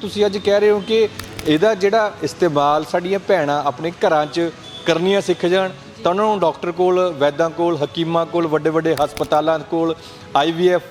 ਤੁਸੀਂ ਅੱਜ ਕਹਿ ਰਹੇ ਹੋ ਕਿ ਇਹਦਾ ਜਿਹੜਾ ਇਸਤੇਮਾਲ ਸਾਡੀਆਂ ਭੈਣਾਂ ਆਪਣੇ ਘਰਾਂ 'ਚ ਕਰਨੀਆਂ ਸਿੱਖ ਜਾਣ, ਤਾਂ ਉਹਨਾਂ ਨੂੰ ਡਾਕਟਰ ਕੋਲ, ਵੈਦਾਂ ਕੋਲ, ਹਕੀਮਾਂ ਕੋਲ, ਵੱਡੇ ਵੱਡੇ ਹਸਪਤਾਲਾਂ ਕੋਲ ਆਈਵੀਐਫ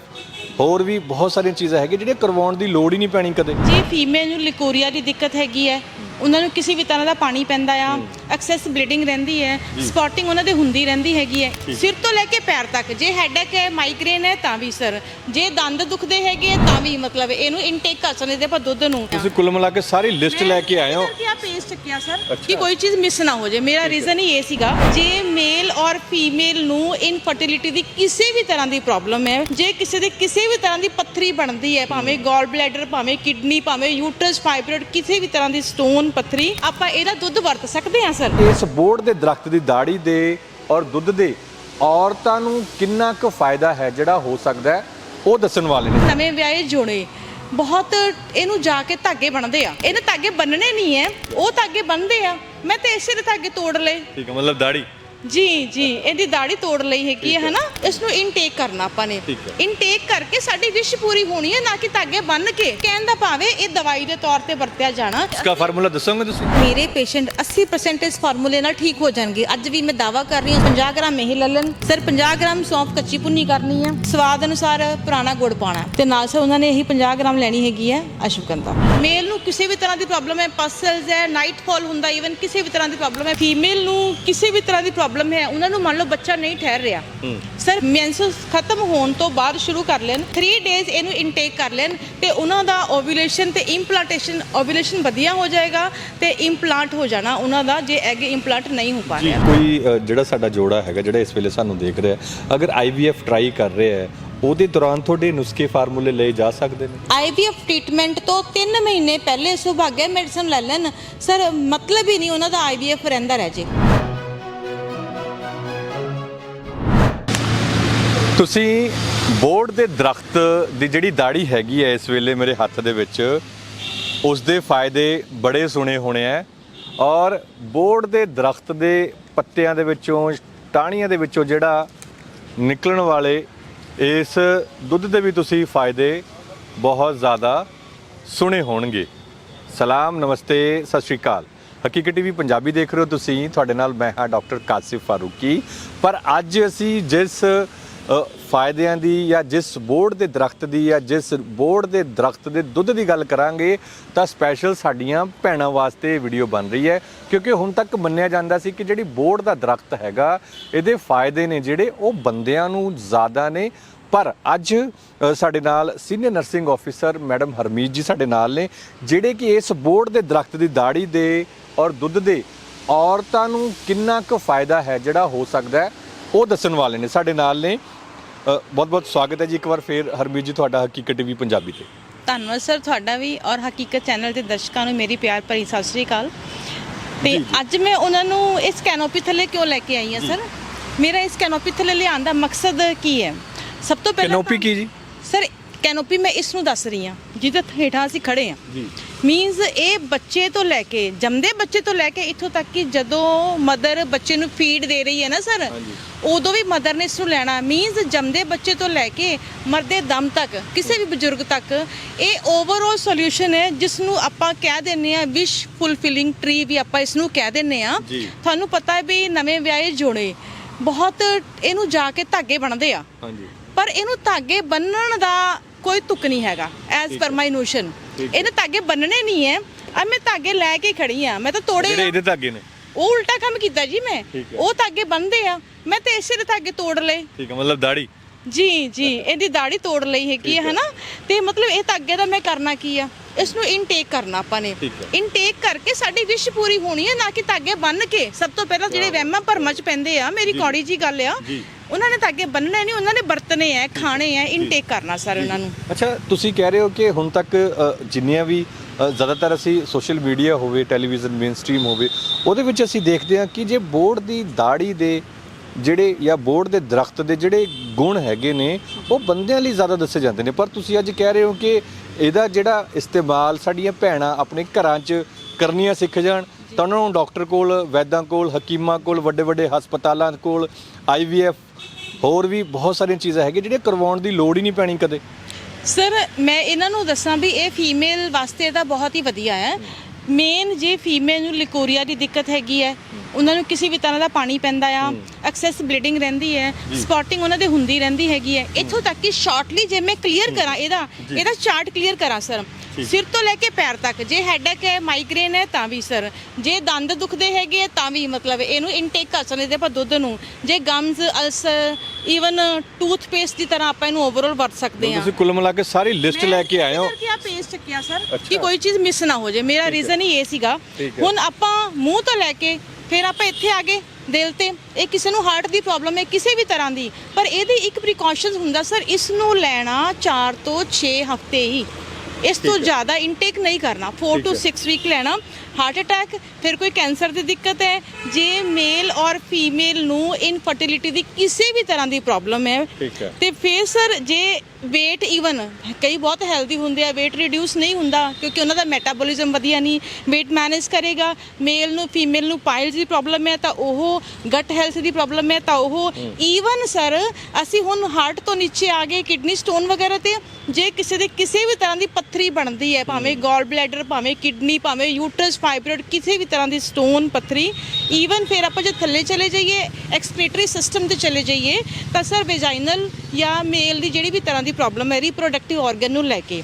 ਹੋਰ ਵੀ ਬਹੁਤ ਸਾਰੀਆਂ ਚੀਜ਼ਾਂ ਹੈਗੀਆਂ ਜਿਹੜੀਆਂ ਕਰਵਾਉਣ ਦੀ ਲੋੜ ਹੀ ਨਹੀਂ ਪੈਣੀ ਕਦੇ। ਜੇ, ਫੀਮੇਲ ਨੂੰ ਲਿਕੋਰੀਆ ਦੀ ਦਿੱਕਤ ਹੈਗੀ ਹੈ। ਉਹਨਾਂ ਨੂੰ ਕਿਸੇ ਵੀ ਤਰ੍ਹਾਂ ਦਾ ਪਾਣੀ ਪੈਂਦਾ ਆ ਐਕਸੈਸ ਬਲੀਡਿੰਗ ਰਹਿੰਦੀ ਹੈ ਸਪੌਟਿੰਗ ਉਹਨਾਂ ਦੇ ਹੁੰਦੀ ਰਹਿੰਦੀ ਹੈਗੀ ਹੈ। ਸਿਰ ਤੋਂ ਲੈ ਕੇ ਪੈਰ ਤੱਕ ਜੇ ਹੈਡੇਕ ਹੈ ਮਾਈਗ੍ਰੇਨ ਹੈ ਤਾਂ ਵੀ ਸਰ ਜੇ ਦੰਦ ਦੁਖਦੇ ਹੈਗੇ ਤਾਂ ਵੀ ਮਤਲਬ ਇਹਨੂੰ ਇਨਟੇਕ ਕਰ ਸਕਦੇ ਆਪਾਂ ਦੁੱਧ ਨੂੰ। ਤੁਸੀਂ ਕੁੱਲ ਮਿਲਾ ਕੇ ਸਾਰੀ ਲਿਸਟ ਲੈ ਕੇ ਆਏ ਹੋ। ਕੀ ਆ ਪੇਜ ਚੱਕਿਆ ਸਰ। ਕਿ ਕੋਈ ਚੀਜ਼ ਮਿਸ ਨਾ ਹੋ ਜਾਏ। ਮੇਰਾ ਰੀਜ਼ਨ ਹੀ। ਇਹ ਸੀਗਾ ਜੇ ਮੇਲ ਔਰ ਫੀਮੇਲ ਨੂੰ ਇਨਫਰਟੀਲਿਟੀ ਦੀ ਕਿਸੇ ਵੀ ਤਰ੍ਹਾਂ ਦੀ ਪ੍ਰੋਬਲਮ ਹੈ ਜੇ ਕਿਸੇ ਦੇ ਕਿਸੇ ਵੀ ਤਰ੍ਹਾਂ ਦੀ ਪੱਥਰੀ ਬਣਦੀ ਹੈ ਭਾਵੇਂ ਗਾਲ ਬਲੈਡਰ ਭਾਵੇਂ ਕਿਡਨੀ ਭਾਵੇਂ ਯੂਟਰਸ ਫਾਈਬਰੋਇਡ ਕਿਸੇ ਵੀ ਤਰ੍ਹਾਂ ਦੀ ਸਟੋਨ ਪੱਥਰੀ ਆਪਾਂ ਇਹਦਾ ਦੁੱਧ ਵਰਤ ਸਕਦੇ ਹਾਂ ਸਰ। ਇਸ ਬੋਰਡ ਦੇ ਦਰਖਤ ਦੀ ਦਾੜੀ ਦੇ ਔਰ ਦੁੱਧ ਦੇ ਔਰਤਾਂ ਨੂੰ ਕਿੰਨਾ ਕੁ ਫਾਇਦਾ ਹੈ ਜਿਹੜਾ ਹੋ ਸਕਦਾ ਹੈ ਉਹ ਦੱਸਣ ਵਾਲੇ ਨੇ। ਨਵੇਂ ਵਿਆਹੇ ਜੋੜੇ ਬਹੁਤ ਇਹਨੂੰ ਜਾ ਕੇ ਧਾਗੇ ਬਣਦੇ ਆ। ਇਹਨੇ ਧਾਗੇ ਬੰਨਣੇ ਨਹੀਂ ਹੈ ਉਹ ਧਾਗੇ ਬੰਨਦੇ ਆ। ਮੈਂ ਤੇ ਇਸੇ ਦੇ ਧਾਗੇ ਤੋੜ ਲਏ। ਠੀਕ ਹੈ ਮਤਲਬ ਦਾੜੀ ਜੀ ਜੀ ਇਹਦੀ ਦਾੜੀ ਤੋੜ ਲਈ ਹੈਗੀ ਹੈ ਹਨਾ? ਇਸ ਨੂੰ ਇਨਟੇਕ ਕਰਨਾ ਆਪਾਂ ਨੇ। ਠੀਕ ਹੈ। ਇਨਟੇਕ ਕਰਕੇ ਸਾਡੀ ਵਿਸ਼ ਪੂਰੀ ਹੋਣੀ ਹੈ ਨਾ ਕਿ ਧਾਗੇ ਬੰਨ ਕੇ। ਕਹਿਣ ਦਾ ਭਾਵੇਂ ਇਹ ਦਵਾਈ ਦੇ ਤੌਰ ਤੇ ਵਰਤਿਆ ਜਾਣਾ। ਇਸका ਫਾਰਮੂਲਾ ਦੱਸੋਗੇ ਤੁਸੀਂ? ਮੇਰੇ ਪੇਸ਼ੈਂਟ 80% ਇਸ ਫਾਰਮੂਲੇ ਨਾਲ ਠੀਕ ਹੋ ਜਾਣਗੇ। ਅੱਜ ਵੀ ਮੈਂ ਦਾਵਾ ਕਰ ਰਹੀ ਹਾਂ 50 ਗ੍ਰਾਮ ਇਹ ਲੈ ਲੈਣ। ਸਰ 50 ਗ੍ਰਾਮ ਸੌਂਫ ਕੱਚੀ ਭੁੰਨੀ ਕਰਨੀ ਹੈ। ਸਵਾਦ ਅਨੁਸਾਰ ਪੁਰਾਣਾ ਗੁੜ ਪਾਣਾ ਤੇ ਨਾਲ ਸਰ ਉਹਨਾਂ ਨੇ ਇਹੀ 50 ਗ੍ਰਾਮ ਲੈਣੀ ਹੈਗੀ ਹੈ ਅਸ਼ਵਗੰਧਾ ਮੇਲ ਨੂੰ ਕਿਸੇ ਵੀ ਤਰ੍ਹਾਂ ਦੀ ਪ੍ਰੋਬਲਮ ਹੈ ਪਸਲਸ ਹੈ ਨਾਈਟ ਫਾਲ ਹੁੰਦਾ ਇਵਨ ਕਿਸੇ ਵੀ ਤਰ੍ਹਾਂ ਦੀ ਪ੍ਰੋਬਲਮ ਹੈ ਫੀਮੇਲ ਨੂੰ ਕਿਸੇ ਵੀ ਤਰ੍ਹਾਂ ਦੀ ਪ੍ਰੋਬਲਮ ਹੈ ਉਹਨਾਂ ਨੂੰ ਮੰਨ ਲਓ ਬੱਚਾ ਨਹੀਂ ਠਹਿਰ ਰਿਹਾ। ਸਰ ਮੈਂਸਸ ਖਤਮ ਹੋਣ ਤੋਂ ਬਾਅਦ ਸ਼ੁਰੂ ਕਰ ਲੈਣ 3 ਡੇਜ਼ ਇਹਨੂੰ ਇਨਟੇਕ ਕਰ ਲੈਣ ਤੇ ਉਹਨਾਂ ਦਾ ਓਵੂਲੇਸ਼ਨ ਤੇ ਇੰਪਲਾਂਟੇਸ਼ਨ ਓਵੂਲੇਸ਼ਨ ਵਧੀਆ ਹੋ ਜਾਏਗਾ ਤੇ ਇੰਪਲਾਂਟ ਹੋ ਜਾਣਾ ਉਹਨਾਂ ਦਾ ਜੇ ਐਗ ਇੰਪਲਾਂਟ ਨਹੀਂ ਹੋ ਪਾ ਰਿਹਾ। ਕੋਈ ਜਿਹੜਾ ਸਾਡਾ ਜੋੜਾ ਹੈਗਾ ਜਿਹੜਾ ਇਸ ਵੇਲੇ ਸਾਨੂੰ ਦੇਖ ਰਿਹਾ ਅਗਰ ਆਈਵੀਐਫ ਟਰਾਈ ਕਰ ਰਿਹਾ ਹੈ ਉਹਦੇ ਦੌਰਾਨ ਤੁਹਾਡੇ ਨੁਸਖੇ ਫਾਰਮੂਲੇ ਲਏ ਜਾ ਸਕਦੇ ਨੇ? ਆਈਵੀਐਫ ਟ੍ਰੀਟਮੈਂਟ ਤੋਂ 3 ਮਹੀਨੇ ਪਹਿਲੇ ਸੁਭਾਗਿਆ ਮੈਡੀਸਨ ਲੈ ਲੈਣ। ਸਰ ਮਤਲਬ ਹੀ ਨਹੀਂ ਉਹਨਾਂ ਦਾ ਆਈਵੀਐਫ ਰਹਿੰਦਾ ਰਹਿ ਜੇ। ਤੁਸੀਂ ਬੋਰਡ ਦੇ ਦਰਖਤ ਦੀ ਜਿਹੜੀ ਦਾੜੀ ਹੈਗੀ ਹੈ ਇਸ ਵੇਲੇ ਮੇਰੇ ਹੱਥ ਦੇ ਵਿੱਚ, ਉਸ ਦੇ ਫਾਇਦੇ ਬੜੇ ਸੁਣੇ ਹੋਣੇ ਆ ਔਰ ਬੋਰਡ ਦੇ ਦਰਖਤ ਦੇ ਪੱਤਿਆਂ ਦੇ ਵਿੱਚੋਂ, ਟਾਹਣੀਆਂ ਦੇ ਵਿੱਚੋਂ ਜਿਹੜਾ ਨਿਕਲਣ ਵਾਲੇ ਇਸ ਦੁੱਧ ਦੇ ਵੀ ਤੁਸੀਂ ਫਾਇਦੇ ਬਹੁਤ ਜ਼ਿਆਦਾ ਸੁਣੇ ਹੋਣਗੇ। ਸਲਾਮ, ਨਮਸਤੇ, ਸਤਿ ਸ਼੍ਰੀ ਅਕਾਲ। ਹਕੀਕਤ ਟੀਵੀ ਪੰਜਾਬੀ ਦੇਖ ਰਹੇ ਹੋ ਤੁਸੀਂ, ਤੁਹਾਡੇ ਨਾਲ ਮੈਂ ਹਾਂ ਡਾਕਟਰ ਕਾਸਿਫ ਫਾਰੂਕੀ। ਪਰ ਅੱਜ ਅਸੀਂ ਜਿਸ ਫਾਇਦਿਆਂ ਦੀ ਜਾਂ ਜਿਸ ਬੋਰਡ ਦੇ ਦਰਖਤ ਦੀ ਜਾਂ ਜਿਸ ਬੋਰਡ ਦੇ ਦਰਖਤ ਦੇ ਦੁੱਧ ਦੀ ਗੱਲ ਕਰਾਂਗੇ, ਤਾਂ ਸਪੈਸ਼ਲ ਸਾਡੀਆਂ ਭੈਣਾਂ ਵਾਸਤੇ ਵੀਡੀਓ ਬਣ ਰਹੀ ਹੈ। ਕਿਉਂਕਿ ਹੁਣ ਤੱਕ ਮੰਨਿਆ ਜਾਂਦਾ ਸੀ ਕਿ ਜਿਹੜੀ ਬੋਰਡ ਦਾ ਦਰਖਤ ਹੈਗਾ, ਇਹਦੇ ਫਾਇਦੇ ਨੇ ਜਿਹੜੇ ਉਹ ਬੰਦਿਆਂ ਨੂੰ ਜ਼ਿਆਦਾ ਨੇ। ਪਰ ਅੱਜ ਸਾਡੇ ਨਾਲ senior nursing officer madam Harmeet ji ਸਾਡੇ ਨਾਲ ਨੇ, ਜਿਹੜੇ ਕਿ ਇਸ ਬੋਰਡ ਦੇ ਦਰਖਤ ਦੀ ਦਾੜੀ ਦੇ ਔਰ ਦੁੱਧ ਦੇ ਔਰਤਾਂ ਨੂੰ ਕਿੰਨਾ ਕੁ ਫਾਇਦਾ ਹੈ ਜਿਹੜਾ ਹੋ ਸਕਦਾ ਹੈ, ਉਹ ਦੱਸਣ ਵਾਲੇ ਨੇ ਸਾਡੇ ਨਾਲ ਨੇ। ਬਹੁਤ ਬਹੁਤ ਸਵਾਗਤ ਹੈ ਜੀ ਇੱਕ ਵਾਰ ਫੇਰ ਹਰਮੀਤ ਜੀ ਤੁਹਾਡਾ ਹਕੀਕਤ ਟੀਵੀ ਪੰਜਾਬੀ ਤੇ। ਧੰਨਵਾਦ ਸਰ ਤੁਹਾਡਾ ਵੀ ਔਰ ਹਕੀਕਤ ਚੈਨਲ ਦੇ ਦਰਸ਼ਕਾਂ ਨੂੰ ਮੇਰੀ ਪਿਆਰ ਭਰੀ ਸਤਿ ਸ੍ਰੀ ਅਕਾਲ। ਤੇ ਅੱਜ ਮੈਂ ਉਹਨਾਂ ਨੂੰ ਇਸ ਕੈਨੋਪੀ ਥੱਲੇ ਕਿਉਂ ਲੈ ਕੇ ਆਈ ਹਾਂ ਸਰ? ਮੇਰਾ ਇਸ ਕੈਨੋਪੀ ਥੱਲੇ ਲਿਆਉਣ ਦਾ ਮਕਸਦ ਕੀ ਹੈ? ਸਭ ਤੋਂ ਪਹਿਲਾਂ ਕੈਨੋਪੀ ਕੀ ਜੀ? ਸਰ ਕੈਨੋਪੀ ਮੈਂ ਇਸ ਨੂੰ ਦੱਸ ਰਹੀ ਹਾਂ ਜਿਹਦੇ ਹੇਠਾਂ ਅਸੀਂ ਖੜੇ ਹਾਂ। ਜੀ। ਮੀਨਸ ਇਹ ਬੱਚੇ ਤੋਂ ਲੈ ਕੇ ਜੰਮਦੇ ਬੱਚੇ ਤੋਂ ਲੈ ਕੇ ਇੱਥੋਂ ਤੱਕ ਕਿ ਜਦੋਂ ਮਦਰ ਬੱਚੇ ਨੂੰ ਫੀਡ ਦੇ ਰਹੀ ਹੈ ਨਾ ਸਰ। ਉਦੋਂ ਵੀ ਮਦਰ ਨੇ ਇਸ ਨੂੰ ਲੈਣਾ ਮੀਨਸ ਜੰਮਦੇ ਬੱਚੇ ਤੋਂ ਲੈ ਕੇ ਮਰਦੇ ਦਮ ਤੱਕ ਕਿਸੇ ਵੀ ਬਜ਼ੁਰਗ ਤੱਕ ਇਹ ਓਵਰਆਲ ਸੋਲੂਸ਼ਨ ਹੈ ਜਿਸ ਨੂੰ ਆਪਾਂ ਕਹਿ ਦਿੰਨੇ ਆ ਵਿਸ਼ ਫੁਲਫਿਲਿੰਗ ਟਰੀ ਵੀ ਆਪਾਂ ਇਸ ਨੂੰ ਕਹਿ ਦਿੰਨੇ ਆ। ਤੁਹਾਨੂੰ ਪਤਾ ਹੈ ਵੀ ਨਵੇਂ ਵਿਆਹੇ ਜੋੜੇ ਬਹੁਤ ਇਹਨੂੰ ਜਾ ਕੇ ਧਾਗੇ ਬਣਦੇ ਆ ਹਾਂਜੀ ਪਰ ਇਹਨੂੰ ਧਾਗੇ ਬੰਨਣ ਦਾ ਕੋਈ ਤੁਕ ਨਹੀਂ ਹੈਗਾ ਐਜ਼ ਪਰ ਮਾਈ ਨੋਸ਼ਨ। ਇਹਨੇ ਧਾਗੇ ਬੰਨਣੇ ਨਹੀਂ ਹੈ ਆ ਮੈਂ ਧਾਗੇ ਲੈ ਕੇ ਖੜੀ ਆ ਮੈਂ ਤਾਂ ਤੋੜੇ ਜਿਹੜੇ। ਇਹਦੇ ਧਾਗੇ ਨੇ। ਉਹ ਉਲਟਾ ਕੰਮ ਕੀਤਾ ਜੀ ਮੈਂ। ਉਹ ਧਾਗੇ ਬੰਨਦੇ ਆ ਮੈਂ ਤੇ ਇਸੇ ਦੇ ਧਾਗੇ ਤੋੜ ਲਏ। ਠੀਕ ਹੈ ਮਤਲਬ ਦਾੜੀ। ਜੀ ਜੀ ਇਹਦੀ ਦਾੜੀ ਤੋੜ ਲਈ ਹੈਗੀ ਹੈ। ਹਨਾ? ਤੇ ਮਤਲਬ ਇਹ ਧਾਗੇ ਦਾ ਮੈਂ ਕਰਨਾ ਕੀ ਆ? ਇਸ ਨੂੰ ਇਨਟੇਕ ਕਰਨਾ ਆਪਾਂ ਨੇ। ਇਨਟੇਕ ਕਰਕੇ ਸਾਡੀ ਵਿਸ਼ ਪੂਰੀ ਹੋਣੀ ਹੈ ਨਾ ਕਿ ਧਾਗੇ ਬੰਨ ਕੇ। ਸਭ ਤੋਂ ਪਹਿਲਾਂ ਜਿਹੜੇ ਵਹਿਮਾਂ ਭਰਮਾਂ ਚ ਪੈਂਦੇ ਆ ਮੇਰੀ ਕੌੜੀ ਜੀ ਗੱਲ ਆ। ਉਹਨਾਂ ਨੇ ਧਾਗੇ ਬੰਨਣੇ ਨਹੀਂ ਉਹਨਾਂ ਨੇ ਵਰਤਨੇ ਆ ਖਾਣੇ ਆ ਇਨਟੇਕ ਕਰਨਾ ਸਰ ਉਹਨਾਂ ਨੂੰ। ਅੱਛਾ ਤੁਸੀਂ ਕਹਿ ਰਹੇ ਹੋ ਕਿ ਹੁਣ ਤੱਕ ਅ, ਜਿੰਨੀਆਂ ਵੀ ਅ, ਜ਼ਿਆਦਾਤਰ ਅਸੀਂ ਸੋਸ਼ਲ ਮੀਡੀਆ ਹੋਵੇ ਟੈਲੀਵਿਜ਼ਨ ਮੇਨਸਟ੍ਰੀਮ ਹੋਵੇ ਉਹਦੇ ਵਿੱਚ ਅਸੀਂ ਦੇਖਦੇ ਹਾਂ ਕਿ ਜੇ ਬੋਰਡ ਦੀ ਦਾੜੀ ਦੇ ਜਿਹੜੇ ਜਾਂ ਬੋਰਡ ਦੇ ਦਰਖਤ ਦੇ ਜਿਹੜੇ ਗੁਣ ਹੈਗੇ ਨੇ ਉਹ ਬੰਦਿਆਂ ਲਈ ਜ਼ਿਆਦਾ ਦੱਸੇ ਜਾਂਦੇ ਨੇ। ਪਰ ਤੁਸੀਂ ਅੱਜ ਕਹਿ ਰਹੇ ਹੋ ਕਿ ਇਹਦਾ ਜਿਹੜਾ ਇਸਤੇਮਾਲ ਸਾਡੀਆਂ ਭੈਣਾਂ ਆਪਣੇ ਘਰਾਂ 'ਚ ਕਰਨੀਆਂ ਸਿੱਖ ਜਾਣ ਤਾਂ ਉਹਨਾਂ ਨੂੰ ਡਾਕਟਰ ਕੋਲ ਵੈਦਾਂ ਕੋਲ ਹਕੀਮਾਂ ਕੋਲ ਵੱਡੇ ਵੱਡੇ ਹਸਪਤਾਲਾਂ ਕੋਲ ਆਈਵੀਐਫ ਹੋਰ ਵੀ ਬਹੁਤ ਸਾਰੀਆਂ ਚੀਜ਼ਾਂ ਹੈਗੀਆਂ ਜਿਹੜੀਆਂ ਕਰਵਾਉਣ ਦੀ ਲੋੜ ਹੀ ਨਹੀਂ ਪੈਣੀ ਕਦੇ। ਸਰ, ਮੈਂ ਇਹਨਾਂ ਨੂੰ ਦੱਸਾਂ ਵੀ ਇਹ ਫੀਮੇਲ ਵਾਸਤੇ ਤਾਂ ਬਹੁਤ ਹੀ ਵਧੀਆ ਹੈ। ਮੇਨ ਜੇ ਫੀਮੇਲ ਨੂੰ ਲਿਕੋਰੀਆ ਦੀ ਦਿੱਕਤ ਹੈਗੀ ਹੈ ਉਹਨਾਂ ਨੂੰ ਕਿਸੇ ਵੀ ਤਰ੍ਹਾਂ ਦਾ ਪਾਣੀ ਪੈਂਦਾ ਆ ਐਕਸੈਸ ਬਲੀਡਿੰਗ ਰਹਿੰਦੀ ਹੈ ਸਪੌਟਿੰਗ ਉਹਨਾਂ ਦੇ ਹੁੰਦੀ ਰਹਿੰਦੀ ਹੈਗੀ ਹੈ। ਇੱਥੋਂ ਤੱਕ ਕਿ ਸ਼ਾਰਟਲੀ ਜੇ ਮੈਂ ਕਲੀਅਰ ਕਰਾਂ ਇਹਦਾ ਇਹਦਾ ਚਾਰਟ ਕਲੀਅਰ ਕਰਾਂ ਸਰ ਸਿਰ ਤੋਂ ਲੈ ਕੇ ਪੈਰ ਤੱਕ ਜੇ ਹੈਡੇਕ ਹੈ ਮਾਈਗ੍ਰੇਨ ਹੈ ਤਾਂ ਵੀ ਸਰ ਜੇ ਦੰਦ ਦੁਖਦੇ ਹੈਗੇ ਤਾਂ ਵੀ ਮਤਲਬ ਇਹਨੂੰ ਇਨਟੇਕ ਕਰ ਸਕਦੇ ਆਪਾਂ ਦੁੱਧ ਨੂੰ। ਜੇ ਗਮਸ ਅਲਸਰ ਈਵਨ ਟੂਥਪੇਸਟ ਦੀ ਤਰ੍ਹਾਂ ਆਪਾਂ ਇਹਨੂੰ ਓਵਰਆਲ ਵਰਤ ਸਕਦੇ ਹਾਂ। ਤੁਸੀਂ ਕੁੱਲ ਮਿਲਾ ਕੇ ਸਾਰੀ ਲਿਸਟ ਲੈ ਕੇ ਆਏ ਹੋ। ਕਰਕੇ ਆ ਪੇਜ ਚੱਕਿਆ ਸਰ। ਕਿ ਕੋਈ ਚੀਜ਼ ਮਿਸ ਨਾ ਹੋ ਜਾਏ। ਮੇਰਾ ਰੀਜ਼ਨ ਹੀ। ਇਹ ਸੀਗਾ। ਹੁਣ ਆਪਾਂ ਮੂੰਹ ਤੋਂ ਲੈ ਕੇ ਫਿਰ ਆਪਾਂ ਇੱਥੇ ਆ ਗਏ ਦਿਲ ਤੇ। ਇਹ ਕਿਸੇ ਨੂੰ ਹਾਰਟ ਦੀ ਪ੍ਰੋਬਲਮ ਹੈ ਕਿਸੇ ਵੀ ਤਰ੍ਹਾਂ ਦੀ। ਪਰ ਇਹਦੀ ਇੱਕ ਪ੍ਰੀਕਾਸ਼ਨਸ ਹੁੰਦਾ ਸਰ ਇਸ ਨੂੰ ਲੈਣਾ 4 ਤੋਂ 6 ਹਫ਼ਤੇ ਹੀ। ਇਸ ਤੋਂ ਜ਼ਿਆਦਾ ਇਨਟੇਕ ਨਹੀਂ ਕਰਨਾ। 4 ਠੀਕ ਟੂ ਹੈ। 6 ਵੀਕ ਲੈਣਾ। ਹਾਰਟ ਅਟੈਕ ਫਿਰ ਕੋਈ ਕੈਂਸਰ ਦੀ ਦਿੱਕਤ ਹੈ। ਜੇ ਮੇਲ ਔਰ ਫੀਮੇਲ ਨੂੰ ਇਨਫਰਟੀਲਿਟੀ ਦੀ ਕਿਸੇ ਵੀ ਤਰ੍ਹਾਂ ਦੀ ਪ੍ਰੋਬਲਮ ਹੈ ਠੀਕ ਹੈ। ਤੇ ਫਿਰ ਸਰ ਜੇ weight ਇਵਨ ਕਈ ਬਹੁਤ ਹੈਲਦੀ ਹੁੰਦੇ ਆ weight ਰਿਡਿਊਸ ਨਹੀਂ ਹੁੰਦਾ ਕਿਉਂਕਿ ਉਹਨਾਂ ਦਾ ਮੈਟਾਬੋਲਿਜ਼ਮ ਵਧੀਆ ਨਹੀਂ weight ਮੈਨੇਜ ਕਰੇਗਾ। ਮੇਲ ਨੂੰ ਫੀਮੇਲ ਨੂੰ ਪਾਇਲਸ ਦੀ ਪ੍ਰੋਬਲਮ ਹੈ ਤਾਂ ਉਹ ਗਟ ਹੈਲਥ ਦੀ ਪ੍ਰੋਬਲਮ ਹੈ ਤਾਂ ਉਹ ਈਵਨ ਸਰ ਅਸੀਂ ਹੁਣ ਹਾਰਟ ਤੋਂ ਨੀਚੇ ਆ ਗਏ ਕਿਡਨੀ ਸਟੋਨ ਵਗੈਰਾ ਤੇ ਜੇ ਕਿਸੇ ਦੇ ਕਿਸੇ ਵੀ ਤਰ੍ਹਾਂ ਦੀ ਪੱਥਰੀ ਬਣਦੀ ਹੈ ਭਾਵੇਂ ਗਾਲ ਬਲੈਡਰ ਭਾਵੇਂ ਕਿਡਨੀ ਭਾਵੇਂ ਯੂਟਰਸ ਫਾਈਬਰੋਇਡ ਕਿਸੇ ਵੀ ਤਰ੍ਹਾਂ ਦੀ ਸਟੋਨ ਪੱਥਰੀ ਈਵਨ ਫਿਰ ਆਪਾਂ ਜੇ ਥੱਲੇ ਚਲੇ ਜਾਈਏ ਐਕਸਕ੍ਰੀਟਰੀ ਸਿਸਟਮ ਤੇ ਚਲੇ ਜਾਈਏ ਤਾਂ ਸਰ ਵੈਜਾਈਨਲ ਜਾਂ ਮੇਲ ਦੀ ਜਿਹੜੀ ਵੀ ਤਰ੍ਹਾਂ ਦੀ ਪ੍ਰੋਬਲਮ ਹੈ ਰੀਪਰੋਡਕਟਿਵ ਆਰਗਨ ਨੂੰ ਲੈ ਕੇ।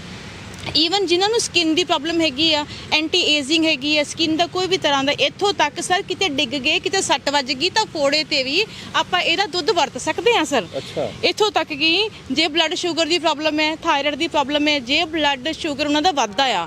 ਈਵਨ ਜਿਨ੍ਹਾਂ ਨੂੰ ਸਕਿਨ ਦੀ ਪ੍ਰੋਬਲਮ ਹੈਗੀ ਆ ਐਂਟੀ ਏਜਿੰਗ ਹੈਗੀ ਆ ਸਕਿਨ ਦਾ ਕੋਈ ਵੀ ਤਰ੍ਹਾਂ ਦਾ ਇੱਥੋਂ ਤੱਕ ਸਰ ਕਿਤੇ ਡਿੱਗ ਗਏ ਕਿਤੇ ਸੱਟ ਵੱਜ ਗਈ ਤਾਂ ਫੋੜੇ ਤੇ ਵੀ ਆਪਾਂ ਇਹਦਾ ਦੁੱਧ ਵਰਤ ਸਕਦੇ ਹਾਂ ਸਰ ਅੱਛਾ। ਇੱਥੋਂ ਤੱਕ ਕਿ ਜੇ ਬਲੱਡ ਸ਼ੂਗਰ ਦੀ ਪ੍ਰੋਬਲਮ ਹੈ ਥਾਇਰਾਇਡ ਦੀ ਪ੍ਰੋਬਲਮ ਹੈ ਜੇ ਬਲੱਡ ਸ਼ੂਗਰ ਉਹਨਾਂ ਦਾ ਵੱਧਦਾ ਆ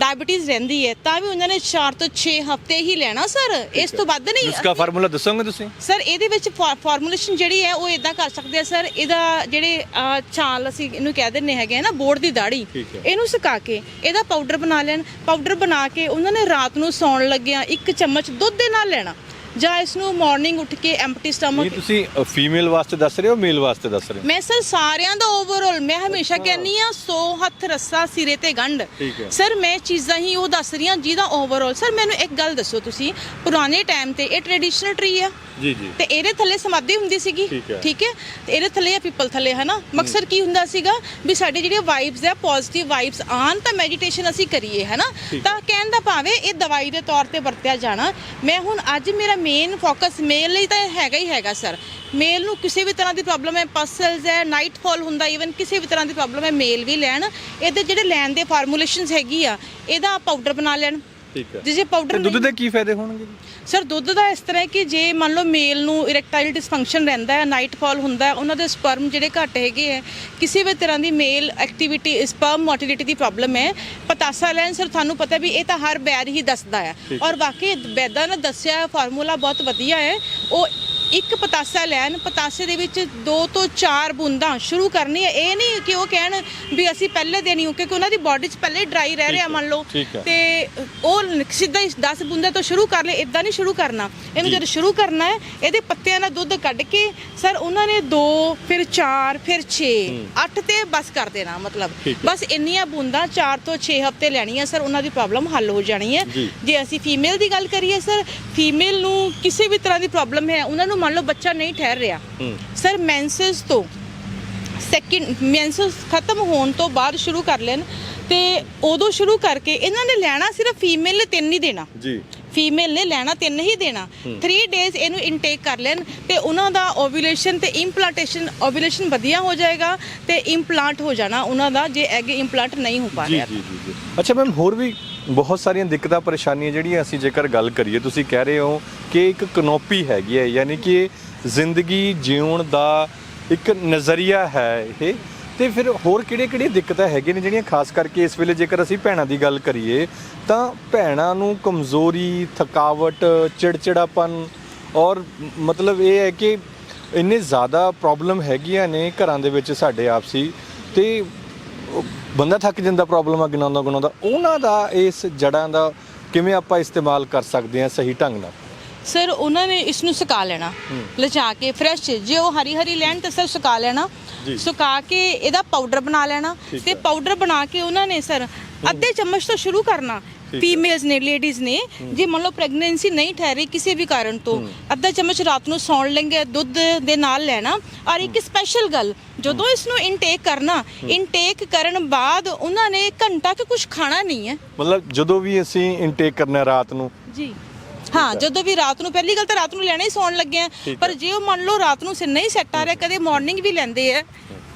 ਡਾਇਬੀਟੀਜ਼ ਰਹਿੰਦੀ ਹੈ ਤਾਂ ਵੀ ਉਹਨਾਂ ਨੇ 4 ਤੋਂ 6 ਹਫ਼ਤੇ ਹੀ ਲੈਣਾ ਸਰ। ਇਸ ਤੋਂ ਵੱਧ ਨਹੀਂ। ਇਸਕਾ ਫਾਰਮੂਲਾ ਦੱਸੋਗੇ ਤੁਸੀਂ? ਸਰ ਇਹਦੇ ਵਿੱਚ ਫਾਰਮੂਲੇਸ਼ਨ ਜਿਹੜੀ ਹੈ ਉਹ ਇਦਾਂ ਕਰ ਸਕਦੇ ਆ ਸਰ। ਇਹਦਾ ਜਿਹੜੇ ਛਾਲ ਅਸੀਂ ਇਹਨੂੰ ਕਹਿ ਦਿੰਨੇ ਹੈਗੇ ਆ ਨਾ ਬੋਰਡ ਦੀ ਦਾੜੀ। ਇਹਨੂੰ ਸੁਕਾ ਕੇ ਇਹਦਾ ਪਾਊਡਰ ਬਣਾ ਲੈਣ। ਪਾਊਡਰ ਬਣਾ ਕੇ ਉਹਨਾਂ ਨੇ ਰਾਤ ਨੂੰ ਸੌਣ ਲੱਗਿਆ ਇੱਕ ਚਮਚ ਦੁੱਧ ਦੇ ਨਾਲ ਲੈਣਾ। ਜਾਂ ਇਸ ਨੂੰ ਮਾਰਨਿੰਗ ਉੱਠ ਕੇ ਐਮਪਟੀ ਇਹ ਸਟਮਕ ਤੁਸੀਂ ਫੀਮੇਲ ਵਾਸਤੇ ਦੱਸ ਰਹੇ ਹੋ ਮੇਲ ਵਾਸਤੇ ਦੱਸ ਰਹੇ ਹੋ? ਮੈਂ ਸਰ ਸਾਰਿਆਂ ਦਾ ਓਵਰਆਲ ਮੈਂ ਹਮੇਸ਼ਾ ਕਹਿੰਨੀ ਆ 100 ਹੱਥ ਰੱਸਾ ਸਿਰੇ ਤੇ ਗੰਢ। ਸਰ ਮੈਂ ਚੀਜ਼ਾਂ ਹੀ ਉਹ ਦੱਸ ਰਹੀ ਹਾਂ ਜਿਹਦਾ ਓਵਰਆਲ ਸਰ ਮੈਨੂੰ ਇੱਕ ਗੱਲ ਦੱਸੋ ਤੁਸੀਂ ਪੁਰਾਣੇ ਟਾਈਮ ਤੇ ਇਹ ਟ੍ਰੈਡੀਸ਼ਨਲ ਟਰੀ ਆ? ਜੀ ਜੀ। ਤੇ ਇਹਦੇ ਥੱਲੇ ਸਮਾਧੀ ਹੁੰਦੀ ਸੀਗੀ? ਠੀਕ ਹੈ। ਤੇ ਇਹਦੇ ਥੱਲੇ ਆ ਪੀਪਲ ਥੱਲੇ ਹਨਾ? ਮਕਸਦ ਕੀ ਹੁੰਦਾ ਸੀਗਾ? ਵੀ ਸਾਡੇ ਜਿਹੜੀਆਂ ਵਾਈਬਸ ਆ ਪੋਜ਼ਿਟਿਵ ਵਾਈਬਸ ਆਣ ਤਾਂ ਮੈਡੀਟੇਸ਼ਨ ਅਸੀਂ ਕਰੀਏ ਹਨਾ? ਤਾਂ ਕਹਿਣ ਦਾ ਭਾਵੇਂ ਇਹ ਦਵਾਈ ਦੇ ਤੌਰ ਤੇ ਵਰਤਿਆ ਜਾਣਾ। ਮੈਂ ਹੁਣ ਅੱਜ ਮੇਰਾ ਮੇਨ ਫੋਕਸ ਮੇਲ ਲਈ ਤਾਂ ਹੈਗਾ ਹੀ ਹੈਗਾ ਸਰ ਮੇਲ ਨੂੰ ਕਿਸੇ ਵੀ ਤਰ੍ਹਾਂ ਦੀ ਪ੍ਰੋਬਲਮ ਹੈ ਪਸਲਸ ਹੈ ਨਾਈਟ ਫਾਲ ਹੁੰਦਾ ਈਵਨ ਕਿਸੇ ਵੀ ਤਰ੍ਹਾਂ ਦੀ ਪ੍ਰੋਬਲਮ ਹੈ ਮੇਲ ਵੀ ਲੈਣ। ਇਹਦੇ ਜਿਹੜੇ ਲੈਣ ਦੇ ਫਾਰਮੂਲੇਸ਼ਨਸ ਹੈਗੀ ਆ, ਇਹਦਾ ਪਾਊਡਰ ਬਣਾ ਲੈਣ। ਠੀਕ ਹੈ। ਜੇ ਜੇ ਪਾਊਡਰ ਦੁੱਧ ਦੇ ਕੀ ਫਾਇਦੇ ਹੋਣਗੇ ਜੀ? ਸਰ ਦੁੱਧ ਦਾ ਇਸ ਤਰ੍ਹਾਂ ਹੈ ਕਿ ਜੇ ਮੰਨ ਲਓ ਮੇਲ ਨੂੰ ਇਰੈਕਟਾਈਲ ਡਿਸਫੰਕਸ਼ਨ ਰਹਿੰਦਾ ਹੈ ਨਾਈਟ ਫਾਲ ਹੁੰਦਾ ਹੈ ਉਹਨਾਂ ਦੇ ਸਪਰਮ ਜਿਹੜੇ ਘੱਟ ਹੈਗੇ ਹੈ ਕਿਸੇ ਵੀ ਤਰ੍ਹਾਂ ਦੀ ਮੇਲ ਐਕਟੀਵਿਟੀ ਸਪਰਮ ਮੋਟਿਲਿਟੀ ਦੀ ਪ੍ਰੋਬਲਮ ਹੈ। ਪਤਾਸਾ ਲੈਣ ਸਰ ਤੁਹਾਨੂੰ ਪਤਾ ਵੀ ਇਹ ਤਾਂ ਹਰ ਬੈਰ ਹੀ ਦੱਸਦਾ ਹੈ। ਔਰ ਵਾਕਈ ਵੈਦਾਂ ਨੇ ਦੱਸਿਆ ਫਾਰਮੂਲਾ ਬਹੁਤ ਵਧੀਆ ਹੈ। ਉਹ ਇੱਕ ਪਤਾਸਾ ਲੈਣ ਪਤਾਸੇ ਦੇ ਵਿੱਚ 2 ਤੋਂ 4 ਬੂੰਦਾਂ ਸ਼ੁਰੂ ਕਰਨੀ ਹੈ ਇਹ ਨਹੀਂ ਕਿ ਉਹ ਕਹਿਣ ਵੀ ਅਸੀਂ ਪਹਿਲੇ ਦੇਣੀ ਹੋ ਕਿਉਂਕਿ ਉਹਨਾਂ ਦੀ ਬਾਡੀ 'ਚ ਪਹਿਲੇ ਡਰਾਈ ਰਹਿ ਰਿਹਾ ਮੰਨ ਲਓ। ਤੇ ਉਹ ਸਿੱਧਾ ਹੀ 10 ਬੂੰਦਾਂ ਤੋਂ ਸ਼ੁਰੂ ਕਰ ਲੈ ਇਦਾਂ ਨਹੀਂ ਸ਼ੁਰੂ ਕਰਨਾ। ਇਹਨੂੰ ਜਦ ਸ਼ੁਰੂ ਕਰਨਾ ਹੈ ਇਹਦੇ ਪੱਤਿਆਂ ਦਾ ਦੁੱਧ ਕੱਢ ਕੇ ਸਰ ਉਹਨਾਂ ਨੇ 2 ਫਿਰ 4 ਫਿਰ 6 8 ਤੇ ਬਸ ਕਰ ਦੇਣਾ ਮਤਲਬ। ਬਸ ਇੰਨੀਆਂ ਬੂੰਦਾਂ 4 ਤੋਂ 6 ਹਫ਼ਤੇ ਲੈਣੀਆਂ ਸਰ ਉਹਨਾਂ ਦੀ ਪ੍ਰੋਬਲਮ ਹੱਲ ਹੋ ਜਾਣੀ ਹੈ। ਜੇ। ਅਸੀਂ ਫੀਮੇਲ ਦੀ ਗੱਲ ਕਰੀਏ ਸਰ ਫੀਮੇਲ ਨੂੰ ਕਿਸੇ ਵੀ ਤਰ੍ਹਾਂ ਦੀ ਪ੍ਰੋਬਲਮ ਹੈ ਉਹਨਾਂ ਨੂੰ ਮੰਨ ਲਓ ਬੱਚਾ ਨਹੀਂ ਠਹਿਰ ਰਿਹਾ। ਸਰ ਮੈਂਸਸ ਤੋਂ ਸੈਕਿੰਡ ਮੈਂਸਸ ਖਤਮ ਹੋਣ ਤੋਂ ਬਾਅਦ ਸ਼ੁਰੂ ਕਰ ਲੈਣ ਤੇ ਉਦੋਂ ਸ਼ੁਰੂ ਕਰਕੇ ਇਹਨਾਂ ਨੇ ਲੈਣਾ ਸਿਰਫ ਫੀਮੇਲ ਨੇ ਤਿੰਨ ਹੀ ਦੇਣਾ। ਜੀ। ਫੀਮੇਲ ਨੇ ਲੈਣਾ ਤਿੰਨ ਹੀ ਦੇਣਾ। 3 ਡੇਜ਼ ਇਹਨੂੰ ਇਨਟੇਕ ਕਰ ਲੈਣ ਤੇ ਉਹਨਾਂ ਦਾ ਓਵੂਲੇਸ਼ਨ ਤੇ ਇੰਪਲਾਂਟੇਸ਼ਨ ਓਵੂਲੇਸ਼ਨ ਵਧੀਆ ਹੋ ਜਾਏਗਾ ਤੇ ਇੰਪਲਾਂਟ ਹੋ ਜਾਣਾ ਉਹਨਾਂ ਦਾ ਜੇ ਐਗ ਇੰਪਲਾਂਟ ਨਹੀਂ ਹੋ ਪਾ ਰਿਹਾ। ਜੀ ਜੀ ਜੀ। ਅੱਛਾ ਮੈਮ ਹੋਰ ਵੀ ਬਹੁਤ ਸਾਰੀਆਂ ਦਿੱਕਤਾਂ, ਪਰੇਸ਼ਾਨੀਆਂ ਜਿਹੜੀਆਂ ਅਸੀਂ ਜੇਕਰ ਗੱਲ ਕਰੀਏ, ਤੁਸੀਂ ਕਹਿ ਰਹੇ ਹੋ ਕਿ ਇੱਕ ਕਨੋਪੀ ਹੈਗੀ ਹੈ, ਯਾਨੀ ਕਿ ਜ਼ਿੰਦਗੀ ਜਿਉਣ ਦਾ ਇੱਕ ਨਜ਼ਰੀਆ ਹੈ ਇਹ। ਤੇ ਫਿਰ ਹੋਰ ਕਿਹੜੇ ਕਿਹੜੇ ਦਿੱਕਤਾਂ ਹੈਗੀਆਂ ਨੇ ਜਿਹੜੀਆਂ ਖਾਸ ਕਰਕੇ ਇਸ ਵੇਲੇ ਜੇਕਰ ਅਸੀਂ ਭੈਣਾਂ ਦੀ ਗੱਲ ਕਰੀਏ, ਤਾਂ ਭੈਣਾਂ ਨੂੰ ਕਮਜ਼ੋਰੀ, ਥਕਾਵਟ, ਚਿੜਚਿੜਾਪਨ ਔਰ ਮਤਲਬ ਇਹ ਹੈ ਕਿ ਇੰਨੇ ਜ਼ਿਆਦਾ ਪ੍ਰੋਬਲਮ ਹੈਗੀਆਂ ਨੇ ਘਰਾਂ ਦੇ ਵਿੱਚ ਸਾਡੇ ਆਪਸੀ। ਤੇ ਉਹ ਬੰਦਾ ਥੱਕ ਜਾਂਦਾ ਪ੍ਰੋਬਲਮ ਆ ਗਿਣਾਉਂਦਾ ਗਿਣਾਉਂਦਾ ਉਹਨਾਂ ਦਾ ਇਸ ਜੜਾਂ ਦਾ ਕਿਵੇਂ ਆਪਾਂ ਇਸਤੇਮਾਲ ਕਰ ਸਕਦੇ ਹਾਂ ਸਹੀ ਢੰਗ ਨਾਲ ਸਰ ਉਹਨਾਂ ਨੇ ਇਸ ਨੂੰ ਸੁਕਾ ਲੈਣਾ ਲਚਾ ਕੇ ਫਰੈਸ਼ ਜੇ ਉਹ ਹਰੀ ਹਰੀ ਲੈਣ ਤਾਂ ਸਰ ਸੁਕਾ ਲੈਣਾ। ਸੁਕਾ ਕੇ ਇਹਦਾ ਪਾਊਡਰ ਬਣਾ ਲੈਣਾ ਤੇ। ਪਾਊਡਰ ਬਣਾ ਕੇ ਉਹਨਾਂ ਨੇ ਸਰ ਅੱਧੇ ਚਮਚ ਤੋਂ ਸ਼ੁਰੂ ਕਰਨਾ ਫੀਮੇਲਸ ਨੇ ਲੇਡੀਜ਼ ਨੇ ਜੇ ਮੰਨ ਲਓ ਪ੍ਰੈਗਨੈਂਸੀ ਨਹੀਂ ਠਹਿਰੀ ਕਿਸੇ ਵੀ ਕਾਰਨ ਤੋਂ ਅੱਧਾ ਚਮਚ ਰਾਤ ਨੂੰ ਸੌਣ ਲੈਂਗੇ ਦੁੱਧ ਦੇ ਨਾਲ ਲੈਣਾ ਔਰ ਇੱਕ ਸਪੈਸ਼ਲ ਗੱਲ ਜਦੋਂ ਇਸ ਨੂੰ ਇਨਟੇਕ ਕਰਨਾ ਇਨਟੇਕ ਕਰਨ ਬਾਅਦ ਉਹਨਾਂ ਨੇ ਘੰਟਾ ਕਿ ਕੁਝ ਖਾਣਾ ਨਹੀਂ ਹੈ। ਮਤਲਬ ਜਦੋਂ ਵੀ ਅਸੀਂ ਇਨਟੇਕ ਕਰਨਾ ਰਾਤ ਨੂੰ। ਜੀ। ਹਾਂ ਜਦੋਂ ਵੀ ਰਾਤ ਨੂੰ ਪਹਿਲੀ ਗੱਲ ਤਾਂ ਰਾਤ ਨੂੰ ਲੈਣਾ ਹੀ ਸੌਣ ਲੱਗੇ ਆ। ਪਰ। ਜੇ ਉਹ ਮੰਨ ਲਓ ਰਾਤ ਨੂੰ ਸੇ ਨਹੀਂ ਸੈੱਟ ਆ ਰਿਹਾ ਕਦੇ ਮਾਰਨਿੰਗ ਵੀ ਲੈਂਦੇ ਆ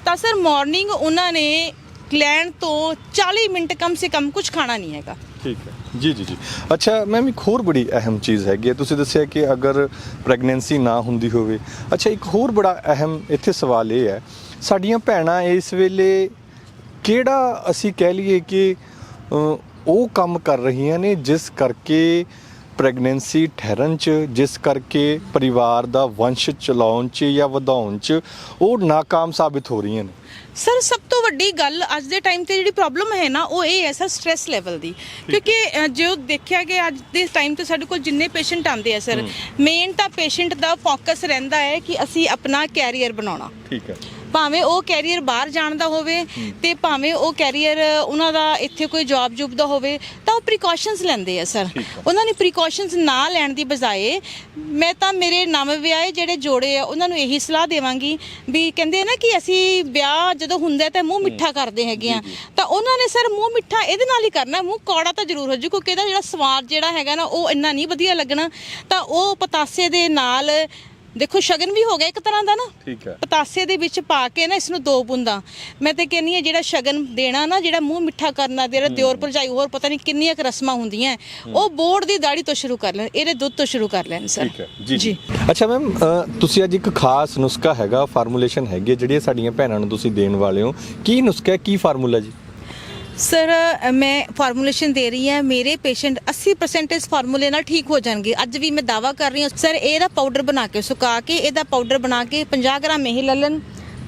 ਤਾਂ ਸਰ ਮਾਰਨਿੰਗ ਉਹਨਾਂ ਨੇ ਲੈਣ ਤੋਂ 40 ਮਿੰਟ ਕਮ ਸੇ ਕਮ ਕੁਝ ਖਾਣਾ ਨਹੀਂ ਹੈਗਾ। ਠੀਕ ਹੈ। ਜੀ ਜੀ ਜੀ। ਅੱਛਾ ਮੈਮ ਇੱਕ ਹੋਰ ਬੜੀ ਅਹਿਮ ਚੀਜ਼ ਹੈਗੀ ਹੈ। ਤੁਸੀਂ ਦੱਸਿਆ ਕਿ ਅਗਰ ਪ੍ਰੈਗਨੈਂਸੀ ਨਾ ਹੁੰਦੀ ਹੋਵੇ। ਅੱਛਾ, ਇੱਕ ਹੋਰ ਬੜਾ ਅਹਿਮ ਇੱਥੇ ਸਵਾਲ ਇਹ ਹੈ, ਸਾਡੀਆਂ ਭੈਣਾਂ ਇਸ ਵੇਲੇ ਕਿਹੜਾ ਅਸੀਂ ਕਹਿ ਲਈਏ ਕਿ ਉਹ ਕੰਮ ਕਰ ਰਹੀਆਂ ਨੇ ਜਿਸ ਕਰਕੇ ਪ੍ਰੈਗਨੈਂਸੀ ਠਹਿਰਨ ਚ ਜਿਸ ਕਰਕੇ ਪਰਿਵਾਰ ਦਾ ਵੰਸ਼ ਚਲਾਉਣ ਚ ਜਾਂ ਵਧਾਉਣ ਚ ਉਹ ਨਾਕਾਮ ਸਾਬਿਤ ਹੋ ਰਹੀਆਂ ਨੇ। ਸਰ ਸਭ ਤੋਂ ਵੱਡੀ ਗੱਲ ਅੱਜ ਦੇ ਟਾਈਮ ਤੇ ਜਿਹੜੀ ਪ੍ਰੋਬਲਮ ਹੈ ਨਾ ਉਹ ਇਹ ਹੈ ਸਰ ਸਟ੍ਰੈਸ ਲੈਵਲ ਦੀ। ਕਿਉਂਕਿ ਜੋ ਦੇਖਿਆ ਗਿਆ ਅੱਜ ਦੇ ਟਾਈਮ ਤੇ ਸਾਡੇ ਕੋਲ ਜਿੰਨੇ ਪੇਸ਼ੈਂਟ ਆਉਂਦੇ ਆ ਸਰ ਮੇਨ ਤਾਂ ਪੇਸ਼ੈਂਟ ਦਾ ਫੋਕਸ ਰਹਿੰਦਾ ਹੈ ਕਿ ਅਸੀਂ ਆਪਣਾ ਕੈਰੀਅਰ ਬਣਾਉਣਾ। ਠੀਕ ਹੈ। ਭਾਵੇਂ ਉਹ ਕੈਰੀਅਰ ਬਾਹਰ ਜਾਣ ਦਾ ਹੋਵੇ ਤੇ ਭਾਵੇਂ ਉਹ ਕੈਰੀਅਰ ਉਹਨਾਂ ਦਾ ਇੱਥੇ ਕੋਈ ਜੌਬ ਜੁਬ ਦਾ ਹੋਵੇ ਤਾਂ ਉਹ ਪ੍ਰੀਕਾਸ਼ਨਸ ਲੈਂਦੇ ਆ ਸਰ। ਉਹਨਾਂ ਨੇ ਪ੍ਰੀਕਾਸ਼ਨਸ ਨਾ ਲੈਣ ਦੀ ਬਜਾਏ ਮੈਂ ਤਾਂ ਮੇਰੇ ਨਵੇਂ ਵਿਆਹੇ ਜਿਹੜੇ ਜੋੜੇ ਆ ਉਹਨਾਂ ਨੂੰ ਇਹੀ ਸਲਾਹ ਦੇਵਾਂਗੀ ਵੀ ਕਹਿੰਦੇ ਆ ਨਾ ਕਿ ਅਸੀਂ ਵਿਆਹ ਜਦੋਂ ਹੁੰਦਾ ਤਾਂ ਮੂੰਹ ਮਿੱਠਾ ਕਰਦੇ ਹੈਗੇ ਆ। ਤਾਂ ਉਹਨਾਂ ਨੇ ਸਰ ਮੂੰਹ ਮਿੱਠਾ ਇਹਦੇ ਨਾਲ ਹੀ ਕਰਨਾ ਮੂੰਹ ਕੌੜਾ ਤਾਂ ਜ਼ਰੂਰ ਹੋ ਜੂ ਕਿਉਂਕਿ ਇਹਦਾ ਜਿਹੜਾ ਸਵਾਦ ਜਿਹੜਾ ਹੈਗਾ ਨਾ ਉਹ ਇੰਨਾ ਨਹੀਂ ਵਧੀਆ ਲੱਗਣਾ। ਤਾਂ ਉਹ ਪਤਾਸੇ ਦੇ ਨਾਲ ਦੇਖੋ ਸ਼ਗਨ ਵੀ ਹੋ ਗਿਆ ਇੱਕ ਤਰ੍ਹਾਂ ਦਾ ਨਾ। ਠੀਕ ਹੈ। ਪਤਾਸੇ ਦੇ ਵਿੱਚ ਪਾ ਕੇ ਨਾ ਇਸ ਨੂੰ ਦੋ ਬੂੰਦਾਂ। ਮੈਂ ਤੇ ਕਹਿੰਨੀ ਆ ਜਿਹੜਾ ਸ਼ਗਨ ਦੇਣਾ ਨਾ ਜਿਹੜਾ ਮੂੰਹ ਮਿੱਠਾ ਕਰਨਾ ਜਿਹੜਾ ਦਿਓਰ ਭਰਜਾਈ ਹੋਰ ਪਤਾ ਨਹੀਂ ਕਿੰਨੀਆਂ ਕੁ ਰਸਮਾਂ ਹੁੰਦੀਆਂ ਉਹ ਬੋਰਡ ਦੀ ਦਾੜੀ ਤੋਂ ਸ਼ੁਰੂ ਕਰ ਲੈਣ ਇਹਦੇ ਦੁੱਧ ਤੋਂ ਸ਼ੁਰੂ ਕਰ ਲੈਣ ਸਰ। ਠੀਕ ਹੈ। ਜੀ ਜੀ। ਅੱਛਾ ਮੈਮ ਤੁਸੀਂ ਅੱਜ ਇੱਕ ਖਾਸ ਨੁਸਖਾ ਹੈਗਾ ਫਾਰਮੂਲੇਸ਼ਨ ਹੈਗੀ ਹੈ, ਜਿਹੜੀ ਇਹ ਸਾਡੀਆਂ ਭੈਣਾਂ ਨੂੰ ਤੁਸੀਂ ਦੇਣ ਵਾਲੇ ਹੋ। ਕੀ ਨੁਸਖਾ ਹੈ? ਕੀ ਫਾਰਮੂਲਾ ਜੀ? ਸਰ ਮੈਂ ਫਾਰਮੂਲੇਸ਼ਨ ਦੇ ਰਹੀ ਹਾਂ। ਮੇਰੇ ਪੇਸ਼ੈਂਟ 80% ਇਸ ਫਾਰਮੂਲੇ ਨਾਲ ਠੀਕ ਹੋ ਜਾਣਗੇ। ਅੱਜ ਵੀ ਮੈਂ ਦਾਵਾ ਕਰ ਰਹੀ ਹਾਂ। ਸਰ ਇਹਦਾ ਪਾਊਡਰ ਬਣਾ ਕੇ ਸੁਕਾ ਕੇ ਇਹਦਾ ਪਾਊਡਰ ਬਣਾ ਕੇ 50 ਗ੍ਰਾਮ ਇਹ ਲੈ ਲੈਣ।